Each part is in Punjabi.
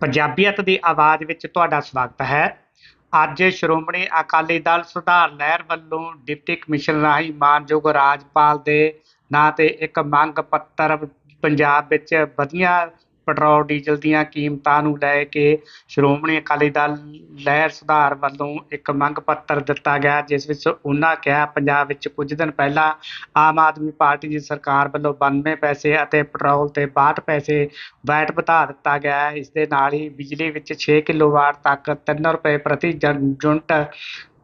ਪੰਜਾਬੀਅਤ ਦੀ ਆਵਾਜ਼ ਵਿੱਚ ਤੁਹਾਡਾ ਸਵਾਗਤ ਹੈ। ਅੱਜ ਸ਼੍ਰੋਮਣੀ ਅਕਾਲੀ ਦਲ ਸੁਧਾਰ ਲਹਿਰ ਵੱਲੋਂ ਡਿਪਟੀ ਕਮਿਸ਼ਨ ਰਾਹੀਂ ਮਾਨਯੋਗ ਰਾਜਪਾਲ ਦੇ ਨਾਂ ਤੇ ਇੱਕ ਮੰਗ ਪੱਤਰ ਪੰਜਾਬ ਵਿੱਚ ਵਧੀਆਂ ਪੈਟਰੋਲ, ਡੀਜ਼ਲ ਦੀਆਂ ਕੀਮਤਾਂ ਨੂੰ ਲੈ ਕੇ ਸ਼੍ਰੋਮਣੀ ਅਕਾਲੀ ਦਲ ਲਹਿਰ ਸੁਧਾਰ ਵੱਲੋਂ ਇੱਕ ਮੰਗ ਪੱਤਰ ਦਿੱਤਾ ਗਿਆ, ਜਿਸ ਵਿੱਚ ਉਹਨਾਂ ਕਿਹਾ, ਪੰਜਾਬ ਵਿੱਚ ਕੁਝ ਦਿਨ ਪਹਿਲਾਂ ਆਮ ਆਦਮੀ ਪਾਰਟੀ ਦੀ ਸਰਕਾਰ ਵੱਲੋਂ 92 ਪੈਸੇ ਅਤੇ ਪੈਟਰੋਲ ਤੇ 62 ਪੈਸੇ ਵੈਟ ਵਧਾ ਦਿੱਤਾ ਗਿਆ ਹੈ। ਇਸ ਦੇ ਨਾਲ ਹੀ ਬਿਜਲੀ ਵਿੱਚ 6 ਕਿਲੋਵਾਟ ਤੱਕ 3 ਰੁਪਏ ਪ੍ਰਤੀ ਜਨ- ਯੂਨਿਟ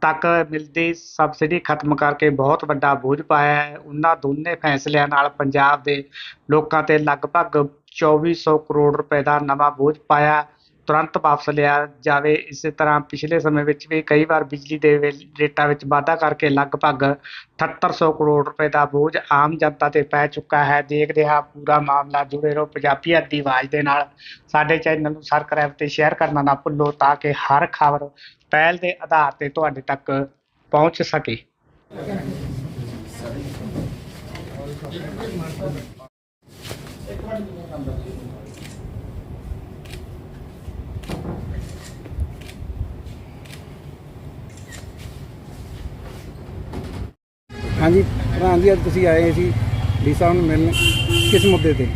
ਤੱਕ ਮਿਲਦੀ ਸਬਸਿਡੀ ਖਤਮ ਕਰਕੇ ਬਹੁਤ ਵੱਡਾ ਬੋਝ ਪਾਇਆ ਹੈ। ਉਹਨਾਂ ਦੋਨੇ ਫੈਸਲਿਆਂ ਨਾਲ ਪੰਜਾਬ ਦੇ ਲੋਕਾਂ ਤੇ ਲਗਭਗ 2400 ਕਰੋੜ ਰੁਪਏ ਦਾ ਨਵਾਂ ਬੋਝ ਪਾਇਆ। ਤੁਰੰਤ ਵਾਪਸ ਲਿਆ ਜਾਵੇ। ਇਸੇ ਤਰ੍ਹਾਂ ਪਿਛਲੇ ਸਮੇਂ ਵਿੱਚ ਵੀ ਕਈ ਵਾਰ ਬਿਜਲੀ ਦੇ ਵੇ- ਰੇਟਾਂ ਵਿੱਚ ਵਾਧਾ ਕਰਕੇ ਲਗਭਗ ਅਠੱਤਰ ਸੌ ਕਰੋੜ ਰੁਪਏ ਦਾ ਬੋਝ ਆਮ ਜਨਤਾ ਤੇ ਪੈ ਚੁੱਕਾ ਹੈ। ਦੇਖਦੇ ਹਾਂ ਪੂਰਾ ਮਾਮਲਾ ਜੁੜੇ ਰਹੋ ਪੰਜਾਬੀਅਤ ਦੀ ਆਵਾਜ਼ ਦੇ ਨਾਲ। ਸਾਡੇ ਚੈਨਲ ਨੂੰ ਸਬਸਕ੍ਰਾਈਬ ਤੇ ਸ਼ੇਅਰ ਕਰਨਾ ਨਾ ਭੁੱਲੋ ਤਾਂ ਕਿ ਹਰ ਖਬਰ ਪਹਿਲ ਦੇ ਆਧਾਰ ਤੇ ਤੁਹਾਡੇ ਤੱਕ ਪਹੁੰਚ ਸਕੇ। ਹਾਂਜੀ ਪ੍ਰਧਾਨ ਜੀ, ਅੱਜ ਤੁਸੀਂ ਆਏ ਸੀ ਡੀ ਸਾਹਿਬ ਨੂੰ ਮਿਲਣ। ਕਿਸ ਮੁੱਦੇ ਤੇ?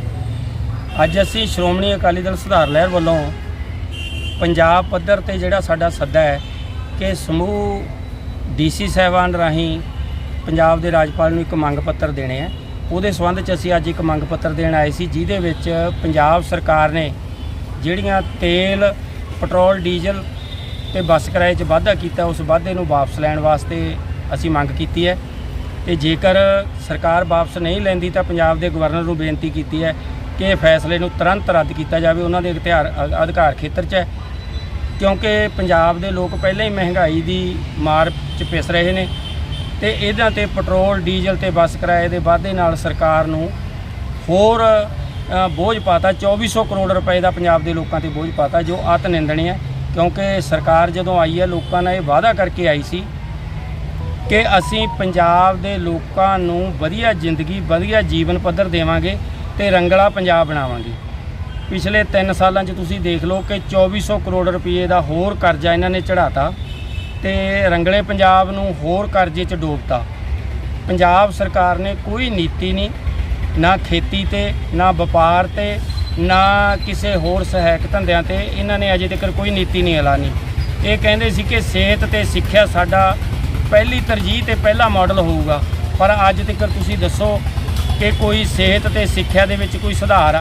ਅੱਜ ਅਸੀਂ ਸ਼੍ਰੋਮਣੀ ਅਕਾਲੀ ਦਲ ਸੁਧਾਰ ਲਹਿਰ ਵੱਲੋਂ ਪੰਜਾਬ ਪੱਧਰ ਤੇ ਜਿਹੜਾ ਸਾਡਾ ਸੱਦਾ ਹੈ ਕਿ ਸਮੂਹ ਡੀਸੀ ਸਾਹਿਬਾਨ ਰਾਹੀਂ ਪੰਜਾਬ ਦੇ ਰਾਜਪਾਲ ਨੂੰ ਇੱਕ ਮੰਗ ਪੱਤਰ ਦੇਣੇ ਆ ਉਹਦੇ ਸੰਬੰਧ 'ਚ ਅਸੀਂ ਅੱਜ ਇੱਕ ਮੰਗ ਪੱਤਰ ਦੇਣ ਆਏ ਸੀ, ਜਿਹਦੇ ਵਿੱਚ ਪੰਜਾਬ ਸਰਕਾਰ ਨੇ ਜਿਹੜੀਆਂ ਤੇਲ, ਪੈਟਰੋਲ, ਡੀਜ਼ਲ ਤੇ ਬੱਸ ਕਿਰਾਏ 'ਚ ਵਾਧਾ ਕੀਤਾ, ਉਸ ਵਾਧੇ ਨੂੰ ਵਾਪਸ ਲੈਣ ਵਾਸਤੇ ਅਸੀਂ ਮੰਗ ਕੀਤੀ ਹੈ। ਤੇ ਜੇਕਰ ਸਰਕਾਰ ਵਾਪਸ ਨਹੀਂ ਲੈਂਦੀ ਤਾਂ ਪੰਜਾਬ ਦੇ ਗਵਰਨਰ ਨੂੰ ਬੇਨਤੀ ਕੀਤੀ ਹੈ ਕਿ ਇਹ ਫੈਸਲੇ ਨੂੰ ਤੁਰੰਤ ਰੱਦ ਕੀਤਾ ਜਾਵੇ। ਉਹਨਾਂ ਦੇ ਅਧਿਕਾਰ ਅਧਿਕਾਰ ਖੇਤਰ 'ਚ ਹੈ। ਕਿਉਂਕਿ ਪੰਜਾਬ ਦੇ ਲੋਕ ਪਹਿਲਾਂ ਹੀ ਮਹਿੰਗਾਈ ਦੀ ਮਾਰ 'ਚ ਪਿਸ ਰਹੇ ਨੇ ਤੇ ਇਹਨਾਂ ਤੇ ਪੈਟਰੋਲ ਡੀਜ਼ਲ ਤੇ ਬੱਸ ਕਿਰਾਏ ਦੇ ਵਾਧੇ ਨਾਲ ਸਰਕਾਰ ਨੂੰ ਹੋਰ ਅ, ਬੋਝ ਪਾਤਾ। 2400 ਕਰੋੜ ਰੁਪਏ ਦਾ ਪੰਜਾਬ ਦੇ ਲੋਕਾਂ ਤੇ ਬੋਝ ਪਾਤਾ ਜੋ ਅਤ ਨਿੰਦਣੀ ਹੈ ਕਿਉਂਕਿ ਸਰਕਾਰ ਜਦੋਂ ਆਈ ਹੈ ਲੋਕਾਂ ਨਾਲ ਇਹ ਵਾਅਦਾ ਕਰਕੇ ਆਈ ਸੀ ਕਿ ਅਸੀਂ ਪੰਜਾਬ ਦੇ ਲੋਕਾਂ ਨੂੰ ਵਧੀਆ ਜ਼ਿੰਦਗੀ, ਵਧੀਆ ਜੀਵਨ ਪੱਧਰ ਦੇਵਾਂਗੇ ਤੇ ਰੰਗਲਾ ਪੰਜਾਬ ਬਣਾਵਾਂਗੇ। ਪਿਛਲੇ 3 ਸਾਲਾਂ 'ਚ ਤੁਸੀਂ ਦੇਖ ਲਓ ਕਿ 2400 ਕਰੋੜ ਰੁਪਏ ਦਾ ਹੋਰ ਕਰਜ਼ਾ ਇਹਨਾਂ ਨੇ ਚੜਾਤਾ ਤੇ ਰੰਗਲੇ ਪੰਜਾਬ ਨੂੰ ਹੋਰ ਕਰਜ਼ੇ 'ਚ ਡੋਬਤਾ। ਪੰਜਾਬ ਸਰਕਾਰ ਨੇ ਕੋਈ ਨੀਤੀ ਨਹੀਂ, ਨਾ ਖੇਤੀ ਤੇ, ਨਾ ਵਪਾਰ ਤੇ, ਨਾ ਕਿਸੇ ਹੋਰ ਸਹਾਇਕ ਧੰਦਿਆਂ ਤੇ ਇਹਨਾਂ ਨੇ ਅਜੇ ਤੱਕ ਕੋਈ ਨੀਤੀ ਨਹੀਂ ਐਲਾਨੀ। ਇਹ ਕਹਿੰਦੇ ਸੀ ਕਿ ਸਿਹਤ ਤੇ ਸਿੱਖਿਆ ਸਾਡਾ ਪਹਿਲੀ ਤਰਜੀਹ ਤੇ ਪਹਿਲਾ ਮਾਡਲ ਹੋਊਗਾ। ਪਰ ਅੱਜ ਤੱਕ ਤੁਸੀਂ ਦੱਸੋ ਕਿ ਕੋਈ ਸਿਹਤ ਤੇ ਸਿੱਖਿਆ ਦੇ ਵਿੱਚ ਕੋਈ ਸੁਧਾਰ